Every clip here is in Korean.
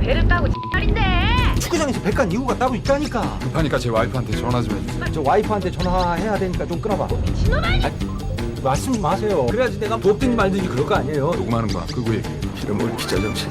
왜 배를 까고 X발인데? 축구장에서 백간 이유가 따로 있다니까. 급하니까 제 와이프한테 전화 좀 해주세요. 저 와이프한테 전화해야 되니까 좀 끊어봐. 미친놈 아니야? 말씀 좀 하세요. 그래야지 내가 돕든지 말든지 그럴 거 아니에요. 녹음하는 거나 끄고 얘기해. 이름을 기자 정신.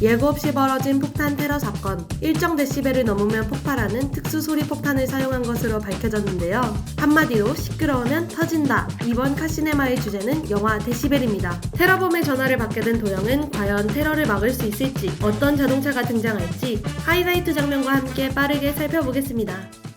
예고 없이 벌어진 폭탄 테러 사건. 일정 데시벨을 넘으면 폭발하는 특수 소리 폭탄을 사용한 것으로 밝혀졌는데요. 한마디로 시끄러우면 터진다. 이번 카시네마의 주제는 영화 데시벨입니다. 테러범의 전화를 받게 된 도영은 과연 테러를 막을 수 있을지, 어떤 자동차가 등장할지 하이라이트 장면과 함께 빠르게 살펴보겠습니다.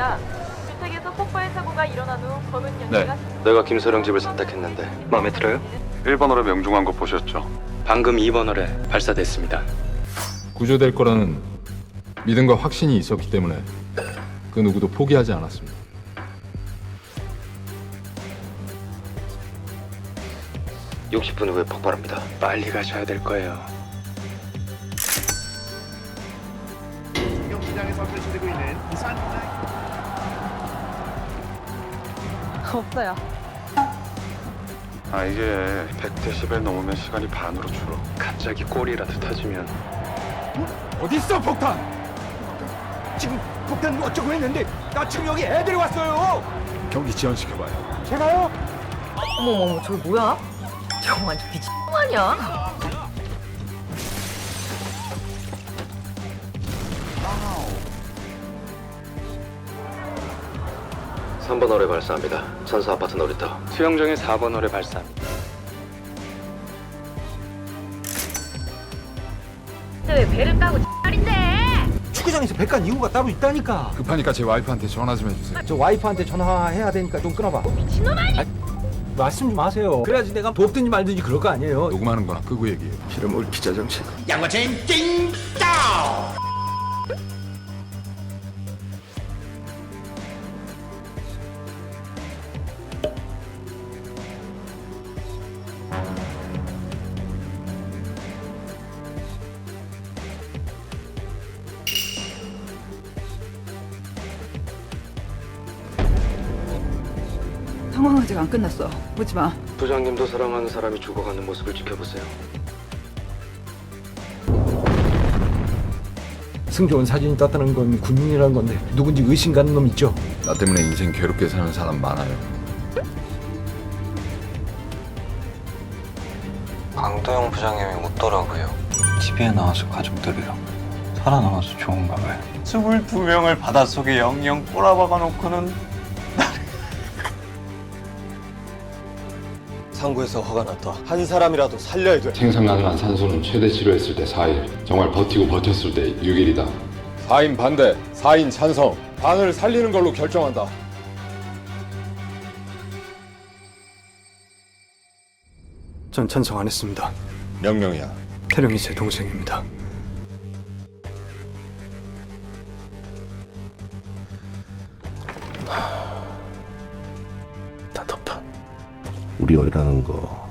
영상입니다. 주택에서 폭발 사고가 일어난 후 검은 연기가 내가 김서령 집을 선택했는데 마음에 들어요? 1번홀에 명중한 거 보셨죠? 방금 2번홀에 발사됐습니다. 구조될 거라는 믿음과 확신이 있었기 때문에 그 누구도 포기하지 않았습니다. 육십 분 후에 폭발합니다. 빨리 가셔야 될 거예요. 없어요. 아 이게 100데시벨 넘으면 시간이 반으로 줄어 갑자기 꼬리라도 터지면 어디 있어 폭탄? 지금 폭탄 어쩌고 했는데 나 지금 여기 애들이 왔어요. 경기 지연시켜봐요. 제가요? 어머머머 저게 뭐야? 저거 완전 미친 아니야? 삼번홀에 발사합니다. 선수 아파트 놀이터. 수영장에 4번 홀에 발사합니다. 왜 배를 까고 X발인데? 축구장에서 백간 이유가 따로 있다니까. 급하니까 제 와이프한테 전화 좀 해주세요. 저 와이프한테 전화해야 되니까 좀 끊어봐. 미친놈 아니야? 말씀 좀 하세요. 그래야지 내가 돕든지 말든지 그럴 거 아니에요. 녹음하는 거나 끄고 얘기해. 이름을 기자 정신. 상황 아직 안 끝났어. 보지 마. 부장님도 사랑하는 사람이 죽어가는 모습을 지켜보세요. 승조원 사진이 떴다는 건 군인이라는 건데 누군지 의심 가는 놈 있죠? 나 때문에 인생 괴롭게 사는 사람 많아요. 강도영 부장님이 웃더라고요. TV에 나와서 가족들이랑 살아남아서 좋은가 봐요. 22명을 바닷속에 영영 꼬라박아 놓고는 상부에서 화가 났다. 한 사람이라도 살려야 돼. 생산 가능한 산소는 최대 치료했을 때 4일, 정말 버티고 버텼을 때 6일이다. 4인 반대, 4인 찬성. 반을 살리는 걸로 결정한다. 전 찬성 안 했습니다. 명령이야. 태령이 제 동생입니다. 다 우리 어이라는 거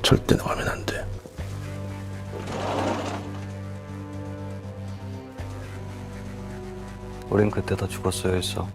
절대 나가면 안 돼. 우린 그때 다 죽었어야 했어.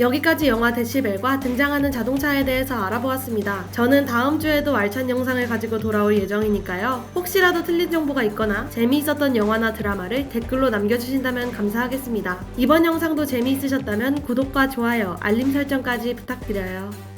여기까지 영화 데시벨과 등장하는 자동차에 대해서 알아보았습니다. 저는 다음 주에도 알찬 영상을 가지고 돌아올 예정이니까요. 혹시라도 틀린 정보가 있거나 재미있었던 영화나 드라마를 댓글로 남겨주신다면 감사하겠습니다. 이번 영상도 재미있으셨다면 구독과 좋아요, 알림 설정까지 부탁드려요.